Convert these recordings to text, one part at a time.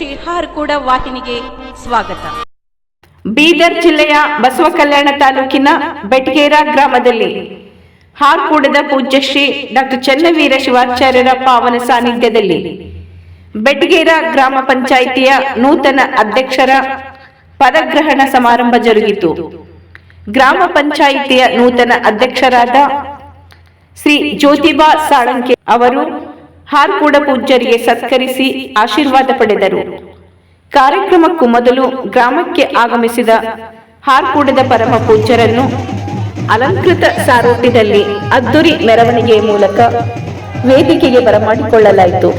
ಶ್ರೀ ಹಾರ್ಕೂಡ ವಾಹಿನಿಗೆ ಸ್ವಾಗತ. ಬೀದರ್ ಜಿಲ್ಲೆಯ ಬಸವ ಕಲ್ಯಾಣ ತಾಲೂಕಿನ ಬೆಟ್ಗೇರಾ ಗ್ರಾಮದಲ್ಲಿ ಹಾರ್ಕೂಡದ ಪೂಜ್ಯ ಶ್ರೀ ಡಾಕ್ಟರ್ ಚನ್ನವೀರ ಶಿವಾಚಾರ್ಯರ ಪಾವನ ಸಾನ್ನಿಧ್ಯದಲ್ಲಿ ಬೆಟ್ಗೇರಾ ಗ್ರಾಮ ಪಂಚಾಯಿತಿಯ ನೂತನ ಅಧ್ಯಕ್ಷರ ಪದಗ್ರಹಣ ಸಮಾರಂಭ ಜರುಗಿತು. ಗ್ರಾಮ ಪಂಚಾಯಿತಿಯ ನೂತನ ಅಧ್ಯಕ್ಷರಾದ ಶ್ರೀ ಜ್ಯೋತಿಬಾ ಸಾಳಂಕೆ ಅವರು ಹಾರ್ಕೂಡ ಪೂಜ್ಯರಿಗೆ ಸತ್ಕರಿಸಿ ಆಶೀರ್ವಾದ ಪಡೆದರು. ಕಾರ್ಯಕ್ರಮಕ್ಕೂ ಮೊದಲು ಗ್ರಾಮಕ್ಕೆ ಆಗಮಿಸಿದ ಹಾರ್ಕೂಡದ ಪರಮ ಪೂಜ್ಯರನ್ನು ಅಲಂಕೃತ ಸಾರೋಟಿನಲ್ಲಿ ಅದ್ದೂರಿ ಮೆರವಣಿಗೆಯ ಮೂಲಕ ವೇದಿಕೆಗೆ ಬರಮಾಡಿಕೊಳ್ಳಲಾಯಿತು.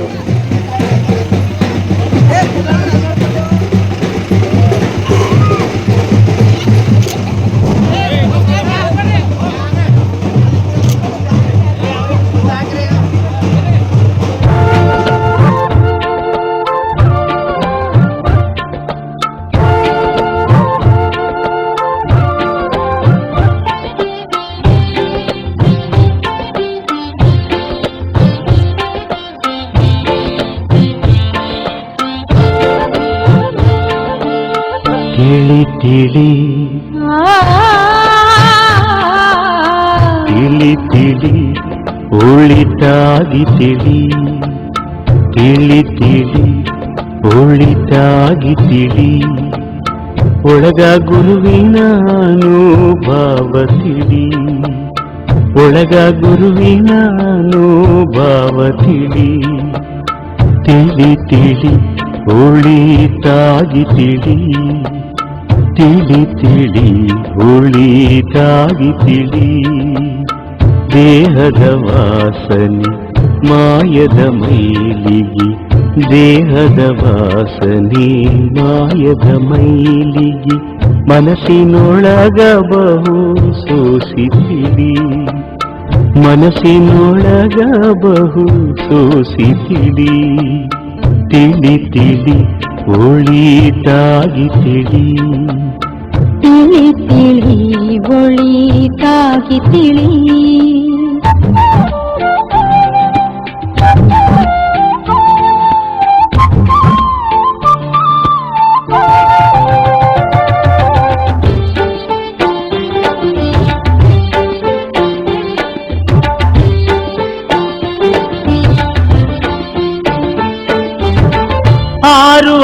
ಒಳಿತಾಗಿ ತಿಳಿ, ಒಳಗ ಗುರುವಿನ ಭಾವ ತಿಳಿ, ಒಳಗ ಗುರುವಿನ ಭಾವ ತಿಳಿ. ತಿಳಿ ತಿಳಿ ಒಳಿತಾಗಿ ತಿಳಿ ತಿಳಿ ತಿಳಿ ಒಳಿತಾಗಿ ತಿಳಿ. ದೇಹದ ವಾಸನೆ ಮಾಯದ ಮೈಲಿಗೆ ದೇಹದ ವಾಸನೆ ಮಾಯದ ಮೈಲಿಗೆ ಮನಸ್ಸಿನೊಳಗ ಬಹು ಸೋಸಿತಿಳಿ ಮನಸ್ಸಿನೊಳಗ ಬಹು ಸೋಸಿತಿಳಿ ತಿಳಿ ತಿಳಿ ಒಳಿತಾಗಿ ತಿಳಿ. ತಿಳಿ ತಿಳಿ ಒಳಿತಾಗಿ ತಿಳಿ.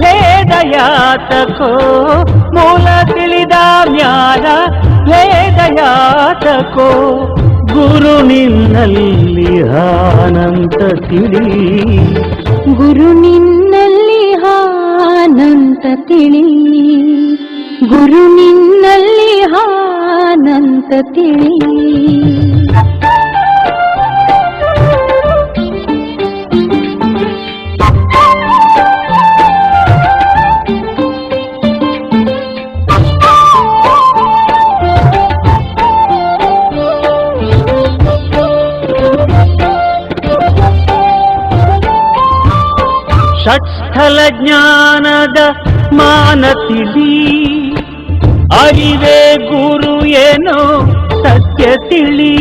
ಭೇದ ಯಾತಕೋ ಮೂಲ ತಿಳಿದ ಮ್ಯಾಲ ಭೇದ ಯಾತಕೋ ಗುರು ನಿನ್ನಲ್ಲಿ ಆನಂತ ತಿಳಿ. ಗುರು ನಿನ್ನಲ್ಲಿ ಹಾನಂತ ತಿಳಿ. ಗುರು ನಿನ್ನಲ್ಲಿ ಹಾನಂತ ತಿಳಿ. ಷಟ್ಸ್ಥಲ ಜ್ಞಾನದ ಮಾನ ತಿಳಿ ಅರಿವೇ ಗುರು ಏನೋ ಸತ್ಯ ತಿಳಿ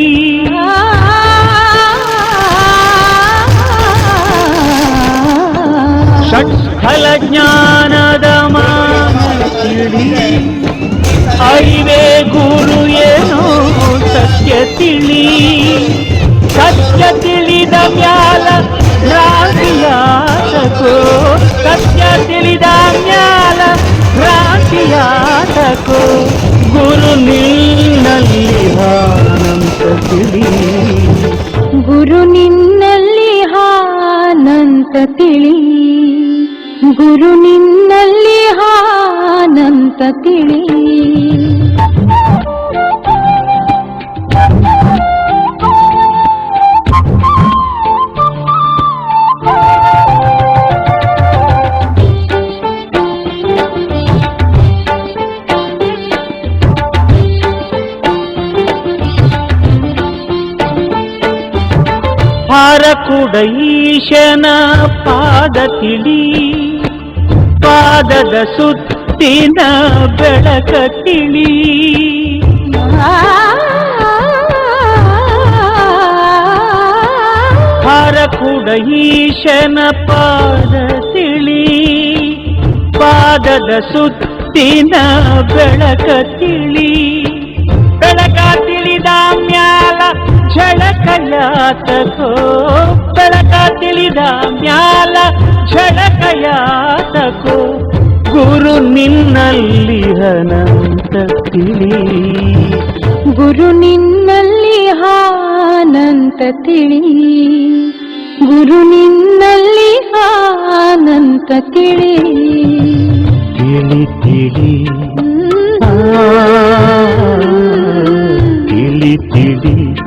ಷಟ್ಸ್ಥಲ ಜ್ಞಾನದ ಮಾನ ತಿಳಿ ಅರಿವೇ ಗುರು ಏನೋ ಸತ್ಯ ತಿಳಿ ಸತ್ಯ ತಿಳಿದ ಮ್ಯಾಲ ಭ್ರಾಂತಿಯಾತಕೋ ಸತ್ಯ ತಿಳಿದ ಮ್ಯಾಲ ಭ್ರಾಂತಿಯಾತಕೋ ಕುಡ ಈಶನ ಪಾದ ತಿಳಿ ಪಾದದ ಸುತ್ತಿನ ಬೆಳಕ ತಿಳಿ ಹರ ಕುಡ ಈಶನ ಪಾದ ತಿಳಿ ಪಾದದ ಸುತ್ತಿನ ಬೆಳಕ ತಿಳಿ ಬೆಳಕ ತಿಳಿದ ಮ್ಯಾಲ ಝಳಕಯಾತಕೋ ಬೆಳಕ ತಿಳಿದ ಮ್ಯಾಲ ಝಳಕಯಾತಕೋ ಗುರು ನಿನ್ನಲ್ಲಿ ಹನಂತ ತಿಳಿ. ಗುರು ನಿನ್ನಲ್ಲಿ ಹಾನಂತ ತಿಳಿ. ಗುರು ನಿನ್ನಲ್ಲಿ ಹಾನಂತ ತಿಳಿ. ತಿಳಿ ತಿಳಿ. ತಿಳಿ ತಿಳಿ.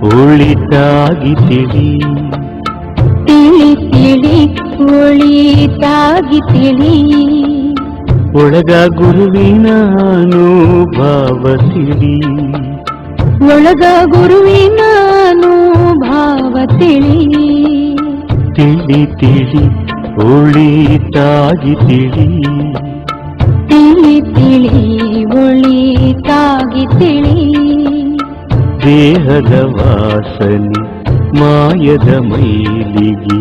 ಉಳಿತಾಗಿ ತಿಳಿ. ತಿಳಿ ತಿಳಿ ಒಳಿತಾಗಿ ತಿಳಿ. ಒಳಗ ಗುರುವಿನ ಭಾವ ತಿಳಿ ಒಳಗ ಗುರುವಿನ ಭಾವ ತಿಳಿ ತಿಳಿ ತಿಳಿ ಉಳಿತಾಗಿ ತಿಳಿ. ತಿಳಿ ತಿಳಿ ಒಳಿತಾಗಿ ತಿಳಿ. ದೇಹದ ವಾಸನೆ ಮಾಯದ ಮೈಲಿಗೆ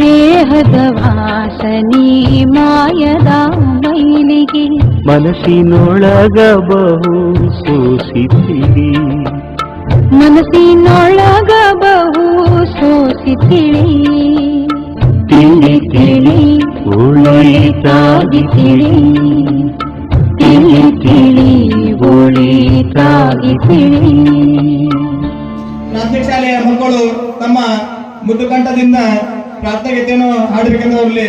ದೇಹದ ವಾಸನಿ ಮಾಯದ ಮೈಲಿಗೆ ಮನಸ್ಸಿನೊಳಗ ಬಹು ಸೂಸಿತಿಳಿ ಮನಸ್ಸಿನೊಳಗ ಬಹು ಸೋಸಿ ತಿಳಿ ತಿಳಿ ತಿಳಿ ಒಳಿತಾಗಿ ತಿಳಿ ತಿಳಿ ತಿಳಿ ಒಳಿತಾಗಿ ತಿಳಿ ಪ್ರಾಥಮಿಕ ಶಾಲೆಯ ಮಕ್ಕಳು ತಮ್ಮ ಮುದ್ದುಕಂಠದಿಂದ ಪ್ರಾರ್ಥಗೀತೆಯನ್ನು ಹಾಡಬೇಕೆಂದು ಅವರಲ್ಲಿ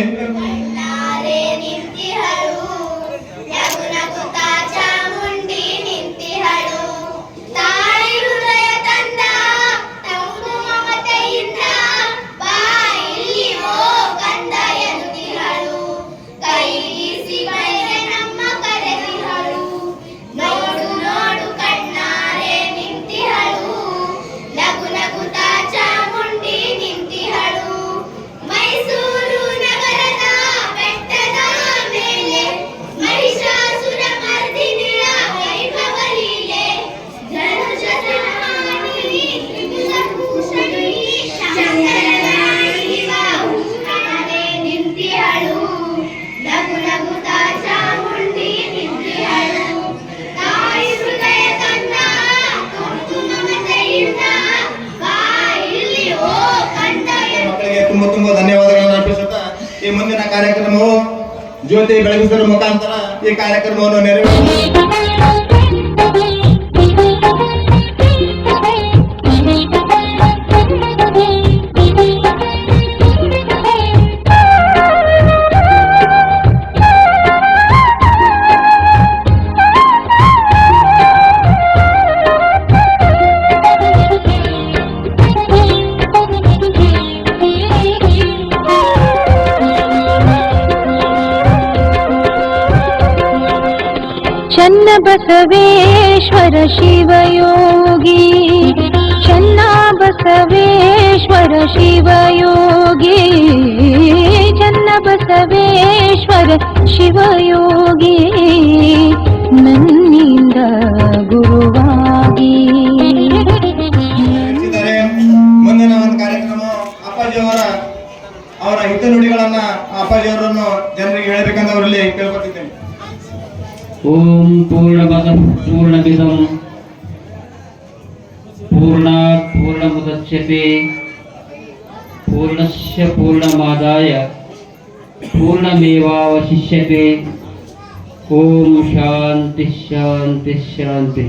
Amen. बसवेश्वर शिवयोगी चन्ना बसवेश्वर शिवयोगी चन्न बसवेश्वर शिवयोगी ಪೂರ್ಣಮೇವಾವಶಿಷ್ಯತೆ ಓಂ ಶಾಂತಿ ಶಾಂತಿ ಶಾಂತಿ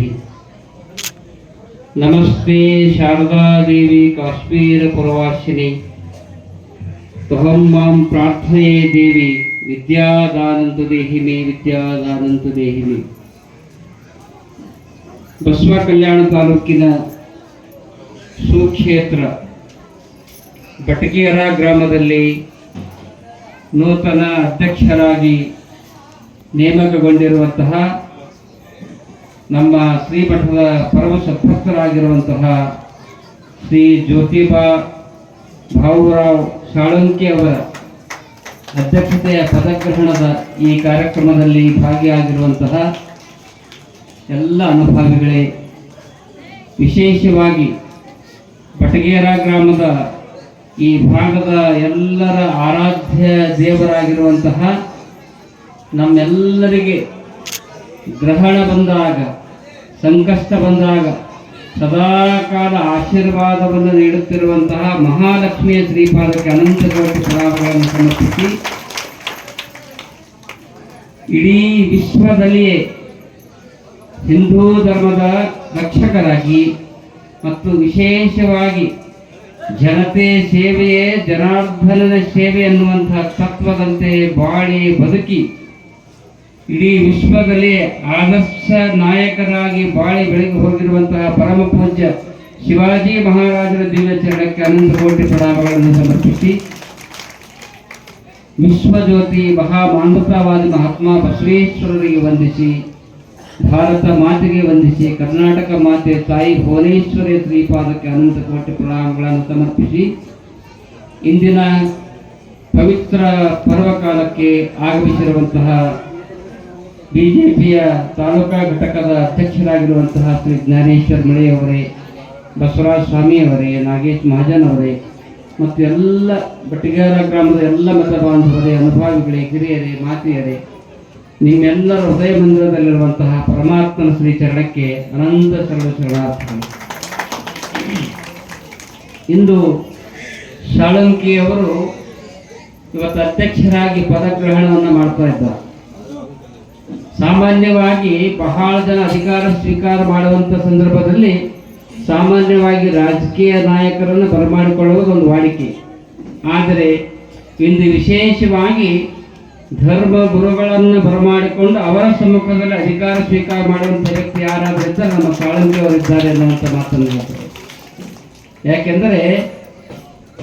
ನಮಸ್ತೆ ಶಾರದಾ ದೇವಿ ಕಾಶ್ಮೀರ ಪುರವಾಸಿನಿ ತ್ವಹಂ ಮಾಂ ಪ್ರಾರ್ಥಯೇ ದೇವಿ ವಿದ್ಯಾದಾನಂತು ದೇಹಿ ಮೇ ವಿದ್ಯಾದಾನಂತು ದೇಹಿ ಮೇ ಬಸವ ಕಲ್ಯಾಣ ತಾಲೂಕಿನ ಸುಕ್ಷೇತ್ರ ಬಟಕೇರ ಗ್ರಾಮದಲ್ಲಿ ನೂತನ ಅಧ್ಯಕ್ಷರಾಗಿ ನೇಮಕಗೊಂಡಿರುವಂತಹ ನಮ್ಮ ಶ್ರೀಮಠದ ಪರಮ ಸತ್ಪಸ್ಥರಾಗಿರುವಂತಹ ಶ್ರೀ ಜ್ಯೋತಿಬಾ ಭಾವುರಾವ್ ಸಾಳಂಕಿ ಅವರ ಅಧ್ಯಕ್ಷತೆಯ ಪದಗ್ರಹಣದ ಈ ಕಾರ್ಯಕ್ರಮದಲ್ಲಿ ಭಾಗಿಯಾಗಿರುವಂತಹ ಎಲ್ಲ ಅನುಭವಿಗಳೇ, ವಿಶೇಷವಾಗಿ ಬಟಗೇರ ಗ್ರಾಮದ ಈ ಭಾಗದ ಎಲ್ಲರ ಆರಾಧ್ಯ ದೇವರಾಗಿರುವಂತಹ ನಮ್ಮೆಲ್ಲರಿಗೆ ಗ್ರಹಣ ಬಂದಾಗ, ಸಂಕಷ್ಟ ಬಂದಾಗ, ಸದಾಕಾಲ ಆಶೀರ್ವಾದವನ್ನು ನೀಡುತ್ತಿರುವಂತಹ ಮಹಾಲಕ್ಷ್ಮಿಯ ಶ್ರೀಪಾದಕ್ಕೆ ಅನಂತ ಕೋಟಿ ಪ್ರಣಾಮಗಳನ್ನು ಸಮರ್ಪಿಸಿ, ಇಡೀ ವಿಶ್ವದಲ್ಲಿಯೇ ಹಿಂದೂ ಧರ್ಮದ ರಕ್ಷಕರಾಗಿ ಮತ್ತು ವಿಶೇಷವಾಗಿ ಜನತೆ ಸೇವೆಯೇ ಜನಾರ್ದನನ ಸೇವೆ ಅನ್ನುವಂತಹ ತತ್ವದಂತೆ ಬಾಳಿ ಬದುಕಿ ಇಡೀ ವಿಶ್ವದಲ್ಲಿ ಆದರ್ಶ ನಾಯಕರಾಗಿ ಬಾಳಿ ಬೆಳಗಿ ಹೋಗಿರುವಂತಹ ಪರಮ ಪೂಜ್ಯ ಶಿವಾಜಿ ಮಹಾರಾಜರ ದಿನಾಚರಣೆಗೆ ಅನಂತ ಕೋಟಿ ಪ್ರಣಾಮಗಳನ್ನು ಸಮರ್ಪಿಸಿ. ವಿಶ್ವಜ್ಯೋತಿ ಮಹಾಮಾನವತಾವಾದಿ ಮಹಾತ್ಮ ಬಸವೇಶ್ವರರಿಗೆ ವಂದಿಸಿ. ಭಾರತ ಮಾತೆಗೆ ವಂದಿಸಿ ಕರ್ನಾಟಕ ಮಾತೆ ತಾಯಿ ಭುವನೇಶ್ವರಿ ಶ್ರೀಪಾದಕ್ಕೆ ಅನಂತ ಕೋಟಿ ಪ್ರಣಾಮಗಳನ್ನು ಸಮರ್ಪಿಸಿ ಇಂದಿನ ಪವಿತ್ರ ಪರ್ವಕಾಲಕ್ಕೆ ಆಗಮಿಸಿರುವಂತಹ ಬಿಜೆಪಿಯ ತಾಲೂಕಾ ಘಟಕದ ಅಧ್ಯಕ್ಷರಾಗಿರುವಂತಹ ಶ್ರೀ ಜ್ಞಾನೇಶ್ವರ್ ಮಳೆಯವರೇ, ಬಸವರಾಜ ಸ್ವಾಮಿಯವರೇ, ನಾಗೇಶ್ ಮಹಾಜನ್ ಅವರೇ ಮತ್ತು ಎಲ್ಲ ಬಟ್ಟಿಗಾರ ಗ್ರಾಮದ ಎಲ್ಲ ಮತ ಬಾಂಧವರೇ, ಅನುಭಾವಿಗಳೇ, ಹಿರಿಯರೇ, ಮಾತೆಯರೇ ನಿಮ್ಮೆಲ್ಲರ ಹೃದಯ ಮಂದಿರದಲ್ಲಿರುವಂತಹ ಪರಮಾತ್ಮನ ಶ್ರೀ ಚರಣಕ್ಕೆ ಅನಂತ ಸರಳ ಶರಣಾರ್ಥಗಳು. ಇಂದು ಶಾಳಂಕಿಯವರು ಇವತ್ತು ಅಧ್ಯಕ್ಷರಾಗಿ ಪದಗ್ರಹಣವನ್ನು ಮಾಡ್ತಾ ಇದ್ದಾರೆ. ಸಾಮಾನ್ಯವಾಗಿ ಬಹಳ ಜನ ಅಧಿಕಾರ ಸ್ವೀಕಾರ ಮಾಡುವಂಥ ಸಂದರ್ಭದಲ್ಲಿ ಸಾಮಾನ್ಯವಾಗಿ ರಾಜಕೀಯ ನಾಯಕರನ್ನು ಬರಮಾಡಿಕೊಳ್ಳುವುದು ಒಂದು ವಾಡಿಕೆ. ಆದರೆ ಇಂದು ವಿಶೇಷವಾಗಿ ಧರ್ಮ ಗುರುಗಳನ್ನು ಬರಮಾಡಿಕೊಂಡು ಅವರ ಸಮ್ಮುಖದಲ್ಲಿ ಅಧಿಕಾರ ಸ್ವೀಕಾರ ಮಾಡುವಂಥ ವ್ಯಕ್ತಿ ಯಾರಾದರೂ ಇದ್ದರೆ ನಮ್ಮ ಸಾಳಂಗಿ ಅವರಿದ್ದಾರೆ ಅನ್ನುವಂಥ ಮಾತನ್ನು ಹೇಳ್ತಾರೆ. ಯಾಕೆಂದರೆ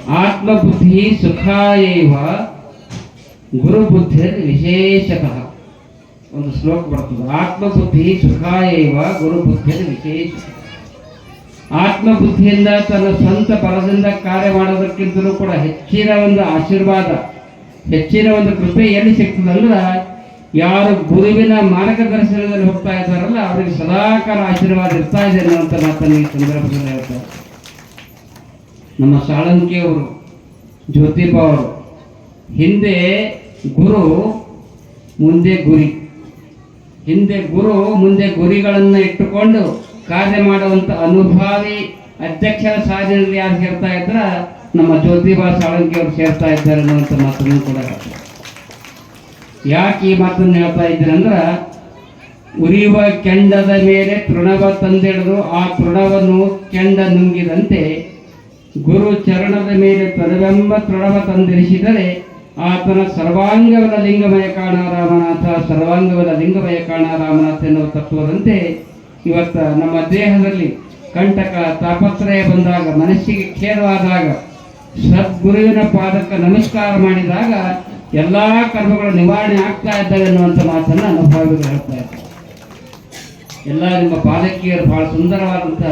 ಆತ್ಮಬುದ್ಧಿ ಸುಖಾಯೇವ, ಗುರುಬುದ್ಧಿ ವಿಶೇಷತಃ. ಒಂದು ಶ್ಲೋಕ ಬರ್ತದೆ. ಆತ್ಮಬುದ್ಧಿ ಸುಖಾಯೇವ, ಗುರುಬುದ್ಧಿ ವಿಶೇಷ ಆತ್ಮಬುದ್ಧಿಯಿಂದ ತನ್ನ ಸ್ವಂತ ಪರದಿಂದ ಕಾರ್ಯ ಮಾಡೋದಕ್ಕಿಂತಲೂ ಕೂಡ ಹೆಚ್ಚಿನ ಒಂದು ಆಶೀರ್ವಾದ ಹೆಚ್ಚಿನ ಒಂದು ಕೃಪೆ ಎಲ್ಲಿ ಸಿಗ್ತದಲ್ಲ ಯಾರು ಗುರುವಿನ ಮಾರ್ಗದರ್ಶನದಲ್ಲಿ ಹೋಗ್ತಾ ಇದ್ದಾರಲ್ಲ, ಅವರಿಗೆ ಸದಾಕಾಲ ಆಶೀರ್ವಾದ ಇರ್ತಾ ಇದೆ ಅನ್ನುವಂಥ ಮಾತನ್ನು ಈ ಸಂದರ್ಭದಲ್ಲಿ ಹೇಳ್ತಾರೆ ನಮ್ಮ ಸಾಳಂಕಿಯವರು ಜ್ಯೋತಿಬಾ ಅವರು, ಹಿಂದೆ ಗುರು, ಮುಂದೆ ಗುರಿ. ಹಿಂದೆ ಗುರು, ಮುಂದೆ ಗುರಿಗಳನ್ನು ಇಟ್ಟುಕೊಂಡು ಕಾರ್ಯ ಮಾಡುವಂತ ಅನುಭವಿ ಅಧ್ಯಕ್ಷರ ಸಾಧನೆಯಲ್ಲಿ ಯಾರು ಹೇಳ್ತಾ ಇದ್ರ? ನಮ್ಮ ಜ್ಯೋತಿಬಾ ಸಾಳಂಕಿ ಅವರು ಸೇರ್ತಾ ಇದ್ದಾರೆ ಅನ್ನುವಂಥ ಮಾತನ್ನು ಕೂಡ. ಯಾಕೆ ಈ ಮಾತನ್ನು ಹೇಳ್ತಾ ಇದ್ದೀನಿ ಅಂದ್ರೆ, ಉರಿಯುವ ಕೆಂಡದ ಮೇಲೆ ತೃಣವ ತಂದಿಡಿದು, ಆ ತೃಣವನ್ನು ಕೆಂಡ ನುಂಗಿದಂತೆ ಗುರು ಚರಣದ ಮೇಲೆ ತೃಣವೆಂಬ ತೃಣವ ತಂದಿರಿಸಿದರೆ, ಆತನ ಸರ್ವಾಂಗವನ ಲಿಂಗಮಯ ಕಾಣ ರಾಮನಾಥ ಸರ್ವಾಂಗವನ ಲಿಂಗಮಯ ಕಾಣ ರಾಮನಾಥ ಎನ್ನುವ ತತ್ವದಂತೆ ಇವತ್ತ ನಮ್ಮ ದೇಹದಲ್ಲಿ ಕಂಟಕ ತಾಪತ್ರಯ ಬಂದಾಗ, ಮನಸ್ಸಿಗೆ ಖೇದವಾದಾಗ ಸದ್ಗುರುವಿನ ಪಾದಕ್ಕೆ ನಮಸ್ಕಾರ ಮಾಡಿದಾಗ ಎಲ್ಲಾ ಕರ್ಮಗಳು ನಿವಾರಣೆ ಆಗ್ತಾ ಇದ್ದಾವೆ ಅನ್ನುವಂಥ ಮಾತನ್ನ ಭಾವಿಗಳು ಹೇಳ್ತಾ ಇದ್ದಾರೆ ಎಲ್ಲ ನಿಮ್ಮ ಪಾದಕಿಯರು ಬಹಳ ಸುಂದರವಾದಂಥ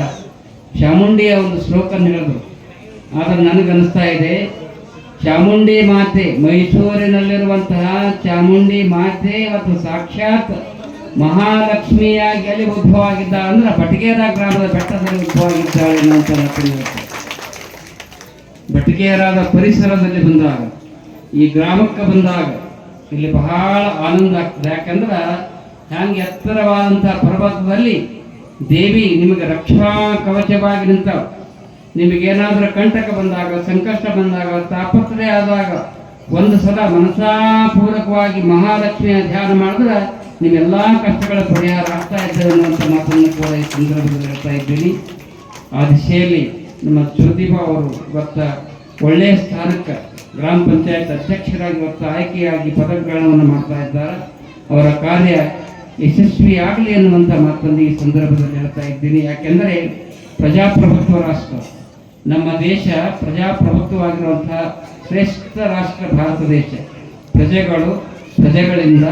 ಚಾಮುಂಡಿಯ ಒಂದು ಶ್ಲೋಕ ಹೇಳಿದ್ರು ಆದರೆ ನನಗನ್ನಿಸ್ತಾ ಇದೆ, ಚಾಮುಂಡಿ ಮಾತೆ, ಮೈಸೂರಿನಲ್ಲಿರುವಂತಹ ಚಾಮುಂಡಿ ಮಾತೆ ಮತ್ತು ಸಾಕ್ಷಾತ್ ಮಹಾಲಕ್ಷ್ಮಿಯಾಗಿ ಅಲ್ಲಿ ಉದ್ಭವ ಆಗಿದ್ದ ಅಂದ್ರೆ ಬಟಗೇರ ಗ್ರಾಮದ ಬೆಟ್ಟದಲ್ಲಿ ಉದ್ಭವ ಆಗಿದ್ದಾಳೆ ಅನ್ನುವಂಥ. ಬಟಗೇರಾದ ಪರಿಸರದಲ್ಲಿ ಬಂದಾಗ, ಈ ಗ್ರಾಮಕ್ಕೆ ಬಂದಾಗ ಇಲ್ಲಿ ಬಹಳ ಆನಂದ ಆಗ್ತದೆ. ಯಾಕಂದ್ರೆ ಹ್ಯಾಂಗೆ ಎತ್ತರವಾದಂತಹ ಪರ್ವತದಲ್ಲಿ ದೇವಿ ನಿಮಗೆ ರಕ್ಷಾ ಕವಚವಾಗಿ ನಿಂತಾಳ. ನಿಮಗೇನಾದರೂ ಕಂಟಕ ಬಂದಾಗ, ಸಂಕಷ್ಟ ಬಂದಾಗ ತಾಪತ್ರೆ ಆದಾಗ ಒಂದು ಸಲ ಮನಸಾಪೂರ್ವಕವಾಗಿ ಮಹಾಲಕ್ಷ್ಮಿಯ ಧ್ಯಾನ ಮಾಡಿದ್ರೆ ನಿಮ್ಮೆಲ್ಲ ಕಷ್ಟಗಳ ಪರಿಹಾರ ಆಗ್ತಾ ಇದ್ದೇವೆ ಅನ್ನುವಂಥ ಮಾತನ್ನು ಕೂಡ ಈ ಸಂದರ್ಭದಲ್ಲಿ ಹೇಳ್ತಾ ಇದ್ದೀನಿ. ಆ ದಿಶೆಯಲ್ಲಿ ನಮ್ಮ ಜ್ಯೋತಿಬಾ ಅವರು ಇವತ್ತ ಒಳ್ಳೆಯ ಸ್ಥಾನಕ್ಕೆ ಗ್ರಾಮ ಪಂಚಾಯತ್ ಅಧ್ಯಕ್ಷರಾಗಿ ಇವತ್ತು ಆಯ್ಕೆಯಾಗಿ ಪದಗ್ರಹಣವನ್ನು ಮಾಡ್ತಾ ಇದ್ದಾರೆ. ಅವರ ಕಾರ್ಯ ಯಶಸ್ವಿಯಾಗಲಿ ಅನ್ನುವಂಥ ಮಾತನ್ನು ಈ ಸಂದರ್ಭದಲ್ಲಿ ಹೇಳ್ತಾ ಇದ್ದೀನಿ. ಯಾಕೆಂದರೆ ಪ್ರಜಾಪ್ರಭುತ್ವ ರಾಷ್ಟ್ರ. ನಮ್ಮ ದೇಶ ಪ್ರಜಾಪ್ರಭುತ್ವವಾಗಿರುವಂತಹ ಶ್ರೇಷ್ಠ ರಾಷ್ಟ್ರ ಭಾರತ ದೇಶ. ಪ್ರಜೆಗಳು ಪ್ರಜೆಗಳಿಂದ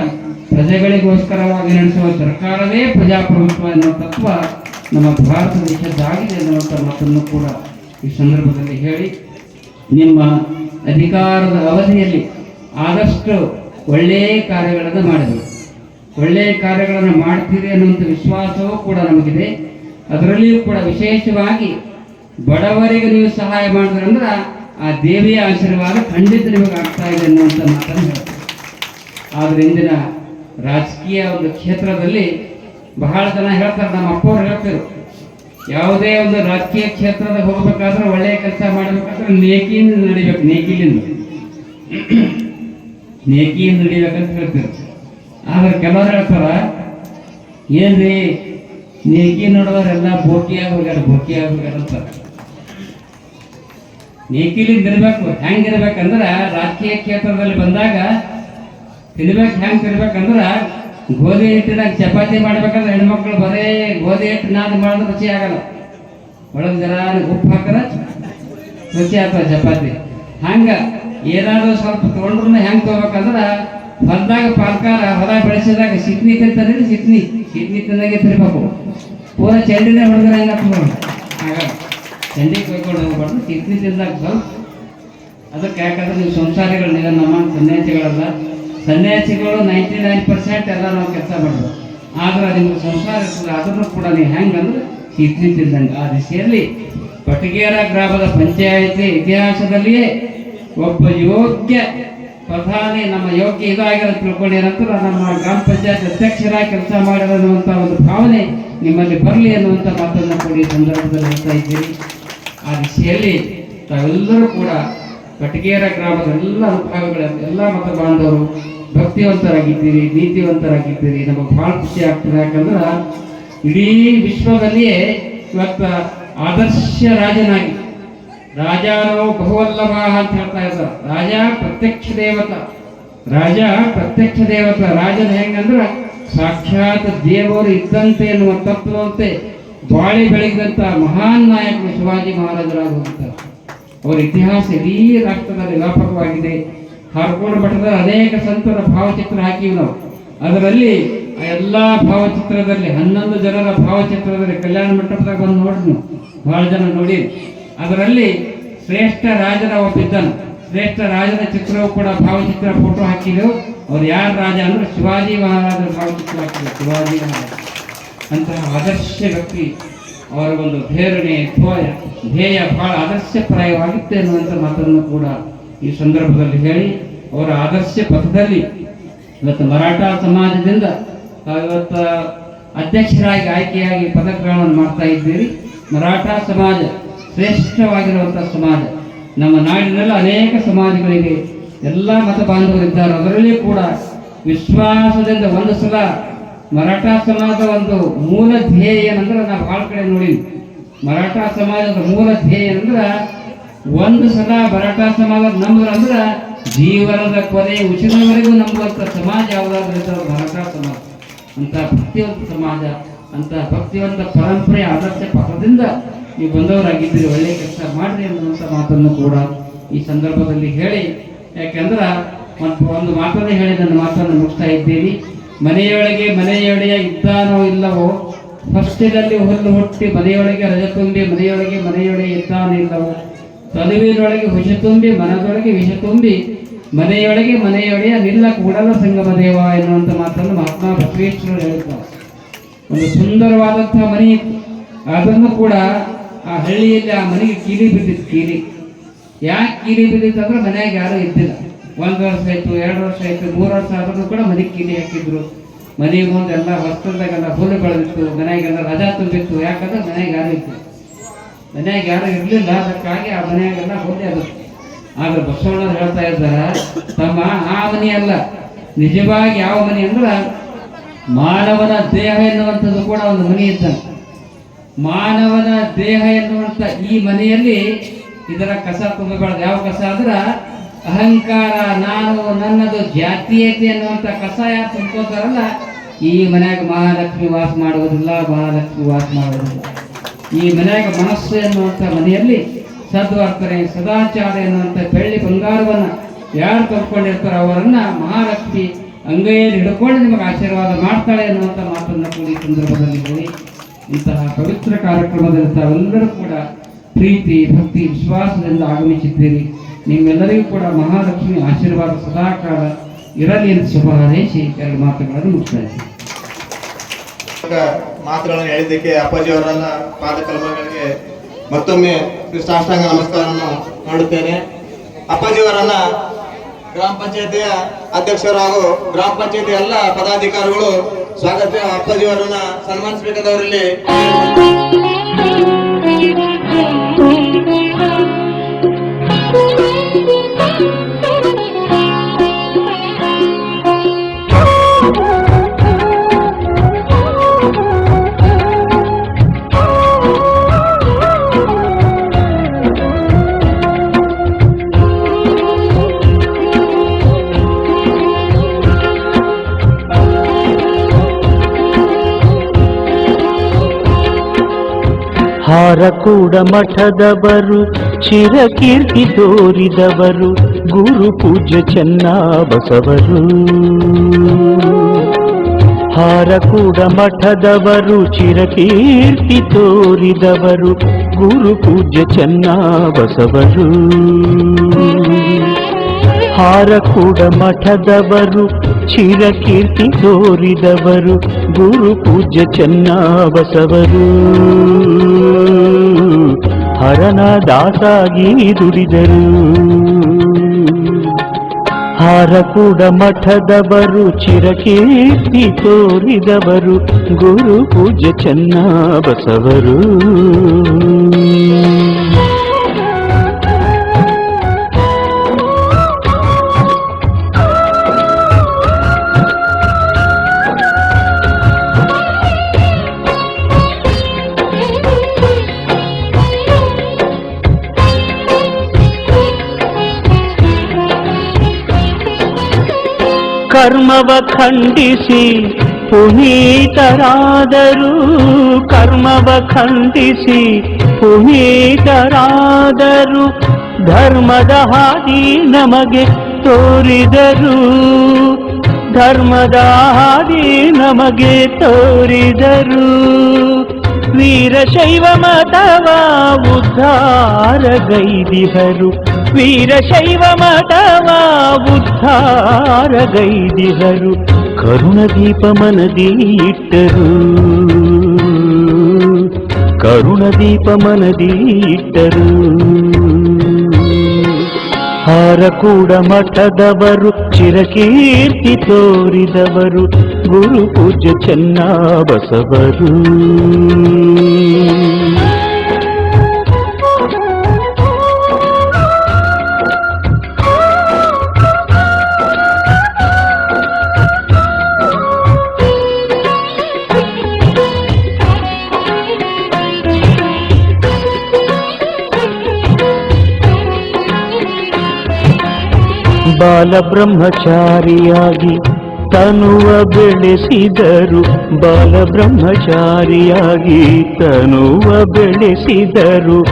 ಪ್ರಜೆಗಳಿಗೋಸ್ಕರವಾಗಿ ನಡೆಸುವ ಸರ್ಕಾರವೇ ಪ್ರಜಾಪ್ರಭುತ್ವ ಎನ್ನುವ ತತ್ವ ನಮ್ಮ ಭಾರತ ದೇಶದ್ದಾಗಿದೆ ಅನ್ನುವಂಥ ಮಾತನ್ನು ಕೂಡ ಈ ಸಂದರ್ಭದಲ್ಲಿ ಹೇಳಿ, ನಿಮ್ಮ ಅಧಿಕಾರದ ಅವಧಿಯಲ್ಲಿ ಆದಷ್ಟು ಒಳ್ಳೆಯ ಕಾರ್ಯಗಳನ್ನು ಮಾಡಿದರು. ಒಳ್ಳೆಯ ಕಾರ್ಯಗಳನ್ನು ಮಾಡ್ತೀರಿ ಅನ್ನುವಂಥ ವಿಶ್ವಾಸವೂ ಕೂಡ ನಮಗಿದೆ. ಅದರಲ್ಲಿಯೂ ಕೂಡ ವಿಶೇಷವಾಗಿ ಬಡವರಿಗೆ ನೀವು ಸಹಾಯ ಮಾಡಿದ್ರೆ ಅಂದ್ರೆ ಆ ದೇವಿಯ ಆಶೀರ್ವಾದ ಖಂಡಿತ ನಿಮಗೆ ಆಗ್ತಾ ಇದೆ ಅನ್ನುವಂಥ ಮಾತನ್ನು ಹೇಳ್ತಾರೆ. ಆದ್ರೆ ಇಂದಿನ ರಾಜಕೀಯ ಒಂದು ಕ್ಷೇತ್ರದಲ್ಲಿ ಬಹಳ ಜನ ಹೇಳ್ತಾರೆ, ನಮ್ಮ ಅಪ್ಪವ್ರು ಹೇಳ್ತಿರು ಯಾವುದೇ ಒಂದು ರಾಜಕೀಯ ಕ್ಷೇತ್ರದಾಗ ಹೋಗ್ಬೇಕಾದ್ರೆ ಒಳ್ಳೆಯ ಕೆಲಸ ಮಾಡಬೇಕಾದ್ರೆ ನೇಕಿಯಿಂದ ನಡಿಬೇಕು, ನೇಕಿಲಿಂದ. ನೇಕಿಯಿಂದ ನಡಿಬೇಕಂತ ಹೇಳ್ತಿರು ಆದ್ರೆ ಕೆಲವರು ಹೇಳ್ತಾರ, ಏನ್ರಿ, ನೇಕಿ ನೋಡೋರೆಲ್ಲ ಬೋಕಿ ಹೋಗ್ಯಾರ ಬೋಕಿ ಹೋಗ್ಯಾರ ಅಂತಾರೆ. ನೇಕಿಲಿಂದ ಇರ್ಬೇಕು, ಹೆಂಗ್ ಇರ್ಬೇಕಂದ್ರ ರಾಜಕೀಯ ಕ್ಷೇತ್ರದಲ್ಲಿ ಬಂದಾಗ ತಿನ್ಬೇಕು ಹೆಂಗ್ ತಿನ್ಬೇಕಂದ್ರ ಗೋಧಿ ಹಿಟ್ಟಿನಾಗ ಚಪಾತಿ ಮಾಡ್ಬೇಕಂದ್ರೆ ಹೆಣ್ಮಕ್ಳು ಬರೇ ಗೋಧಿ ಹಿಟ್ಟು ನಾದ್ ಮಾಡಿದ್ರೆ ರುಚಿ ಆಗಲ್ಲ. ಒಳಗೆ ಜರ ಉಪ್ಪು ಹಾಕರ ರುಚಿ ಆಗ್ತದೆ ಚಪಾತಿ. ಹಂಗ ಏನಾದರೂ ಸ್ವಲ್ಪ ತೊಗೊಂಡ್ರು ಹೆಂಗೆ ತಗೋಬೇಕಂದ್ರ ಹೊಲದಾಗ ಪಾಲ್ಕಾರ ಹೊಲ ಬೆಳೆಸಿದಾಗ ಸಿಟ್ನಿ ತಿಂತಾರೆ ಸಿಟ್ನಿ ಸಿಟ್ನಿ ತಿಂದಾಗೆ ತಿರ್ಬೇಕು ಪೂರ ಚಂಡಿನೇ ಹೊಡೆದ್ರೆ ಹೆಂಗಾಗ್ತದೆ ಆಗಲ್ಲ ಚಂಡಿ ಕೊಯ್ಕೊಂಡು ಹೋಗ್ಬಾರ್ದು ಸಿಟ್ನಿ ತಿಂದಾಗ ಸ್ವಲ್ಪ. ಅದಕ್ಕೆ ಯಾಕಂದ್ರೆ ನೀವು ಸಂಸಾರಿಗಳು ನೀವು ನಮ್ಮ ಸನ್ಯಾಸಿಗಳಲ್ಲ. ಸನ್ಯಾಸಿಗಳು ನೈಂಟಿ ನೈನ್ ಪರ್ಸೆಂಟ್ ಎಲ್ಲ ನಾವು ಕೆಲಸ ಮಾಡೋದು ಆದ್ರೆ ನಿಮ್ಗೆ ಸಂಸಾರ ಅದನ್ನು ಕೂಡ ನೀವು ಹೆಂಗಂದ್ರೆ ಸಿದ್ಧಿ ತಿಂದಂಗೆ. ಆ ದಿಶೆಯಲ್ಲಿ ಪಟಗೇರ ಗ್ರಾಮದ ಪಂಚಾಯತಿ ಇತಿಹಾಸದಲ್ಲಿಯೇ ಒಬ್ಬ ಯೋಗ್ಯ ಪ್ರಧಾನಿ ನಮ್ಮ ಯೋಗ್ಯ ಇದಾಗಿರೋ ತಿಳ್ಕೊಂಡೇನಂತರ ನಮ್ಮ ಗ್ರಾಮ ಪಂಚಾಯತ್ ಅಧ್ಯಕ್ಷರಾಗಿ ಕೆಲಸ ಮಾಡಿರುವಂಥ ಒಂದು ಭಾವನೆ ನಿಮ್ಮಲ್ಲಿ ಬರಲಿ ಅನ್ನುವಂಥ ಮಾತನ್ನು ಕೂಡ ಈ ಸಂದರ್ಭದಲ್ಲಿ ಹೇಳ್ತಾ ಇದ್ದೀರಿ ಆ ದಿಶೆಯಲ್ಲಿ ತಾವೆಲ್ಲರೂ ಕೂಡ ಕಟಗೇರ ಗ್ರಾಮದ ಎಲ್ಲ ವಿಭಾಗಗಳ ಎಲ್ಲ ಮತ ಬಾಂಧವರು ಭಕ್ತಿವಂತರಾಗಿದ್ದೀರಿ, ನೀತಿವಂತರಾಗಿದ್ದೀರಿ. ನಮಗೆ ಭಾಳ ಖುಷಿ ಆಗ್ತದೆ. ಯಾಕಂದ್ರೆ ಇಡೀ ವಿಶ್ವದಲ್ಲಿಯೇ ಇವತ್ತ ಆದರ್ಶ ರಾಜನಾಗಿ ರಾಜ ಬಹುವಲ್ಲಭ ಅಂತ ಹೇಳ್ತಾ ಇದ್ದಾರೆ. ರಾಜ ಪ್ರತ್ಯಕ್ಷ ದೇವತ. ರಾಜ ಪ್ರತ್ಯಕ್ಷ ದೇವತ. ರಾಜನ ಹೆಂಗಂದ್ರೆ ಸಾಕ್ಷಾತ್ ದೇವರು ಇದ್ದಂತೆ ಎನ್ನುವ ತತ್ವದಂತೆ ಬಾಳಿ ಬೆಳಗಿದಂತ ಮಹಾನ್ ನಾಯಕ ಶಿವಾಜಿ ಮಹಾರಾಜರಾಗಿ ಹೋಗ್ತಾರೆ ಅವರ ಇತಿಹಾಸ ಇಡೀ ರಾಷ್ಟ್ರದಲ್ಲಿ ವ್ಯಾಪಕವಾಗಿದೆ. ಹಾರ್ಕೋಣ ಮಠದ ಅನೇಕ ಸಂತರ ಭಾವಚಿತ್ರ ಹಾಕಿವಿ ನಾವು. ಅದರಲ್ಲಿ ಆ ಎಲ್ಲಾ ಭಾವಚಿತ್ರದಲ್ಲಿ, ಹನ್ನೊಂದು ಜನರ ಭಾವಚಿತ್ರದಲ್ಲಿ ಕಲ್ಯಾಣ ಮಂಟಪದಾಗ ಬಂದು ನೋಡಿದ್ನು ಬಹಳ ಜನ ನೋಡಿ. ಅದರಲ್ಲಿ ಶ್ರೇಷ್ಠ ರಾಜನ ಒಬ್ಬಿದ್ದನು ಶ್ರೇಷ್ಠ ರಾಜನ ಚಿತ್ರವು ಕೂಡ ಭಾವಚಿತ್ರ ಫೋಟೋ ಹಾಕಿದ್ರು ಅವ್ರು ಯಾರು ರಾಜ ಅಂದ್ರೆ ಶಿವಾಜಿ ಮಹಾರಾಜರ ಭಾವಚಿತ್ರ ಹಾಕಿದ್ರು ಶಿವಾಜಿ ಮಹಾರಾಜ. ಅಂತಹ ಆದರ್ಶ ವ್ಯಕ್ತಿ ಅವರ ಒಂದು ಧೇರಣೆ ಧ್ವಯ, ಧ್ಯೇಯ ಬಹಳ ಆದರ್ಶಪ್ರಾಯವಾಗಿತ್ತು ಎನ್ನುವಂಥ ಮಾತನ್ನು ಕೂಡ ಈ ಸಂದರ್ಭದಲ್ಲಿ ಹೇಳಿ, ಅವರ ಆದರ್ಶ ಪಥದಲ್ಲಿ ಇವತ್ತು ಮರಾಠ ಸಮಾಜದಿಂದ ಇವತ್ತು ಅಧ್ಯಕ್ಷರಾಗಿ, ಆಯ್ಕೆಯಾಗಿ ಪದಗ್ರಹಣವನ್ನು ಮಾಡ್ತಾ ಇದ್ದೀರಿ. ಮರಾಠ ಸಮಾಜ ಶ್ರೇಷ್ಠವಾಗಿರುವಂಥ ಸಮಾಜ. ನಮ್ಮ ನಾಡಿನಲ್ಲಿ ಅನೇಕ ಸಮಾಜಗಳಿಗೆ ಎಲ್ಲ ಮತ ಬಾಂಧವರಿದ್ದಾರೆ. ಅದರಲ್ಲಿ ಕೂಡ ವಿಶ್ವಾಸದಿಂದ ಒಂದು ಸಲ ಮರಾಠ ಸಮಾಜದ ಒಂದು ಮೂಲ ಧ್ಯೇಯ ಏನಂದ್ರೆ ನಾವು ಭಾಳ ಕಡೆ ನೋಡಿ ಮರಾಠ ಸಮಾಜದ ಮೂಲ ಧ್ಯೇಯ ಏನಂದ್ರೆ ಒಂದು ಸಲ ಮರಾಠ ಸಮಾಜ ನಂಬರ್ ಅಂದ್ರೆ ಜೀವನದ ಕೊನೆ ಉಚಿತವರೆಗೂ ನಂಬುವಂತ ಸಮಾಜ ಯಾವುದಾದ್ರೂ ಮರಾಠ ಸಮಾಜ. ಅಂತ ಭಕ್ತಿವಂತ ಸಮಾಜ, ಅಂತ ಭಕ್ತಿವಂತ ಪರಂಪರೆ ಆದರ್ಶ ಪಥದಿಂದ ನೀವು ಬಂದವರಾಗಿದ್ದೀರಿ, ಒಳ್ಳೆ ಕೆಲಸ ಮಾಡಿರಿ ಅನ್ನುವಂಥ ಮಾತನ್ನು ಕೂಡ ಈ ಸಂದರ್ಭದಲ್ಲಿ ಹೇಳಿ. ಯಾಕೆಂದ್ರೆ ಒಂದು ಮಾತನ್ನೇ ಹೇಳಿ, ನನ್ನ ಮಾತನ್ನು ಮುಗಿಸ್ತಾ ಇದ್ದೀನಿ. ಮನೆಯೊಳಗೆ ಮನೆಯೊಡೆಯ ಇದ್ದಾನೋ ಇಲ್ಲವೋ ಫಸ್ಟಿನಲ್ಲಿ ಹುಲ್ಲು ಹುಟ್ಟಿ ಮನೆಯೊಳಗೆ ರಜ ತುಂಬಿ ಮನೆಯೊಳಗೆ ಮನೆಯೊಡೆಯ ಇದ್ದಾನೋ ಇಲ್ಲವೋ, ತನುವಿನೊಳಗೆ ಹುಷ ತುಂಬಿ ಮನದೊಳಗೆ ವಿಷ ತುಂಬಿ ಮನೆಯೊಳಗೆ ಮನೆಯೊಡೆಯ ನಿಲ್ಲ ಕೂಡಲ ಸಂಗಮ ದೇವ ಎನ್ನುವಂಥ ಮಾತನ್ನು ಮಹಾತ್ಮ ಬಸವೇಶ್ವರರು ಹೇಳುತ್ತಾರೆ. ಒಂದು ಸುಂದರವಾದಂಥ ಮನೆ ಇತ್ತು. ಅದನ್ನು ಕೂಡ ಆ ಹಳ್ಳಿಯಲ್ಲಿ ಆ ಮನೆಗೆ ಕೀಲಿ ಬಿದ್ದಿತ್ತು ಕೀಲಿ. ಯಾಕೆ ಕೀಲಿ ಬಿದ್ದಿತ್ತು ಅಂದ್ರೆ ಮನೆಯಾಗ ಯಾರು ಇದ್ದಿಲ್ಲ. ಒಂದು ವರ್ಷ ಆಯ್ತು, ಎರಡು ವರ್ಷ ಆಯ್ತು, ಮೂರು ವರ್ಷ ಆದ್ರೂ ಕೂಡ ಮನೆಗೆ ಕಿಲಿ ಹಾಕಿದ್ರು. ಮನೆಗೆ ಮುಂದೆ ಎಲ್ಲ ಹೊಸ್ತದಾಗೆಲ್ಲ ಹುಲ್ಲು ಬೆಳೆದಿತ್ತು ಮನೆಯಾಗೆಲ್ಲ ರಜಾ ತುಂಬಿತ್ತು. ಯಾಕಂದ್ರೆ ಮನೆಗೆ ಯಾರು ಇತ್ತು ಮನ್ಯಾಗ ಯಾರು ಇರಲಿಲ್ಲ, ಅದಕ್ಕಾಗಿ ಆ ಮನೆಯಾಗೆಲ್ಲ ಹೋದೆ ಅದು. ಆದ್ರೆ ಬಸವಣ್ಣರು ಹೇಳ್ತಾ ಇದ್ದಾರೆ, ತಮ್ಮ ಆ ಮನೆ ಅಲ್ಲ, ನಿಜವಾಗಿ ಯಾವ ಮನೆ ಅಂದ್ರೆ ಮಾನವನ ದೇಹ ಎನ್ನುವಂಥದ್ದು ಕೂಡ ಒಂದು ಮನೆ ಇದ್ದಂತೆ ಮಾನವನ ದೇಹ ಎನ್ನುವಂಥ ಈ ಮನೆಯಲ್ಲಿ ಇದರ ಕಸ ತುಂಬಬಾರ್ದು ಯಾವ ಕಸ ಅಂದ್ರೆ ಅಹಂಕಾರ, ನಾನು ನನ್ನದು ಜಾತೀಯತೆ ಅನ್ನುವಂಥ ಯಾರು ತುಂಬ್ಕೋತಾರಲ್ಲ, ಈ ಮನೆಯಾಗ ಮಹಾಲಕ್ಷ್ಮಿ ವಾಸ ಮಾಡುವುದಿಲ್ಲ, ಮಹಾಲಕ್ಷ್ಮಿ ವಾಸ ಮಾಡುವುದಿಲ್ಲ. ಈ ಮನೆಯಾಗ ಮನಸ್ಸು ಎನ್ನುವಂಥ ಮನೆಯಲ್ಲಿ ಸದ್ವರ್ತನೆ, ಸದಾಚಾರ ಎನ್ನುವಂಥ ಬೆಳ್ಳಿ ಬಂಗಾರವನ್ನ ಯಾರು ತಂದ್ಕೊಂಡಿರ್ತಾರೋ ಅವರನ್ನು ಮಹಾಲಕ್ಷ್ಮಿ ಅಂಗೈಯಲ್ಲಿ ಹಿಡ್ಕೊಂಡು ನಿಮಗೆ ಆಶೀರ್ವಾದ ಮಾಡ್ತಾಳೆ ಎನ್ನುವಂಥ ಮಾತನ್ನು ಕೂಡ ಈ ಸಂದರ್ಭದಲ್ಲಿ ಹೇಳಿ. ಇಂತಹ ಪವಿತ್ರ ಕಾರ್ಯಕ್ರಮದಲ್ಲಿ ತಾವೆಲ್ಲರೂ ಕೂಡ ಪ್ರೀತಿ, ಭಕ್ತಿ, ವಿಶ್ವಾಸದಿಂದ ಆಗಮಿಸಿದ್ದೀರಿ. ನಿಮ್ಮೆಲ್ಲರಿಗೂ ಕೂಡ ಮಹಾಲಕ್ಷ್ಮಿ ಆಶೀರ್ವಾದ, ಸದಾಕಾಲ ಇರಲಿ ಎಂದು ಶುಭ ಹಾರೈಸಿ ಎರಡು ಮಾತುಗಳನ್ನು ಮುಗಿಸ್ತಾ ಮಾತುಗಳನ್ನು ಹೇಳಿದ್ದಕ್ಕೆ ಅಪ್ಪಾಜಿಯವರನ್ನ ಪಾದ ಕಲಮಗಳಿಗೆ ಮತ್ತೊಮ್ಮೆ ಸಾಷ್ಟಾಂಗ ನಮಸ್ಕಾರವನ್ನು ಮಾಡುತ್ತೇನೆ. ಅಪ್ಪಾಜಿ ಅವರನ್ನ ಗ್ರಾಮ ಪಂಚಾಯತಿಯ ಅಧ್ಯಕ್ಷರು ಹಾಗೂ ಗ್ರಾಮ ಪಂಚಾಯತಿ ಎಲ್ಲ ಪದಾಧಿಕಾರಿಗಳು ಸ್ವಾಗತ ಅಪ್ಪಾಜಿ ಅವರನ್ನ ಸನ್ಮಾನಿಸಬೇಕಾದವರಲ್ಲಿ ಹಾರಕೂಡ ಮಠದವರು ಚಿರಕೀರ್ತಿ ತೋರಿದವರು, ಗುರು ಪೂಜ್ಯ ಚೆನ್ನಬಸವರು ಹಾರಕೂಡ ಮಠದವರು ಚಿರಕೀರ್ತಿ ತೋರಿದವರು, ಗುರು ಪೂಜ್ಯ ಚೆನ್ನಬಸವರು ಹಾರಕೂಡ ಮಠದವರು ಚಿರಕೀರ್ತಿ ತೋರಿದವರು, ಗುರು ಪೂಜ್ಯ ಚೆನ್ನಬಸವರು ಹರನ ದಾಸಾಗಿ ದುಡಿದರು. ಹಾರಕೂಡ ಮಠದವರು ಚಿರಕೀರ್ತಿ ತೋರಿದವರು ಗುರು ಪೂಜ್ಯ ಚೆನ್ನಬಸವರು. ಕರ್ಮವ ಖಂಡಿಸಿ ಪುನೀತರಾದರು. ಕರ್ಮವ ಖಂಡಿಸಿ ಪುನೀತರಾದರು. ಧರ್ಮದ ಹಾದಿ ನಮಗೆ ತೋರಿದರು. ಧರ್ಮದ ಹಾದಿ ನಮಗೆ ತೋರಿದರು. ವೀರಶೈವ ಮತವ ಉದ್ಧಾರಗೈದಿಹರು ವೀರಶೈವ ಮತವ ಉದ್ಧಾರಗೈದಿಹರು ಕರುಣದೀಪ ಮನದಿ ಇಟ್ಟರು ಕರುಣದೀಪ ಮನದಿ ಇಟ್ಟರು ಹಾರಕೂಡ ಮಠದವರು ಚಿರಕೀರ್ತಿ ತೋರಿದವರು ಗುರು ಪೂಜ್ಯ ಚೆನ್ನಬಸವರು ಬಾಲಬ್ರಹ್ಮಚಾರಿಯಾಗಿ ತನುವ ಬೆಳೆಸಿದರು. ಬಾಲ ಬ್ರಹ್ಮಚಾರಿಯಾಗಿ ತನುವ ಬೆಳೆಸಿದರು.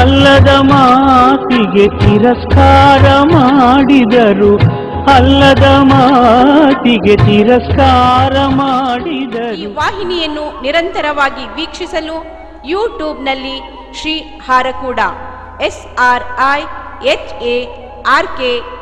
ಅಲ್ಲದ ಮಾತಿಗೆ ತಿರಸ್ಕಾರ ಮಾಡಿದರು. ಅಲ್ಲದ ಮಾತಿಗೆ ತಿರಸ್ಕಾರ ಈ ಮಾಡಿದರು ವಾಹಿನಿಯನ್ನು ನಿರಂತರವಾಗಿ ವೀಕ್ಷಿಸಲು ಯೂಟ್ಯೂಬ್ನಲ್ಲಿ Shri Harakuda S R I H A R K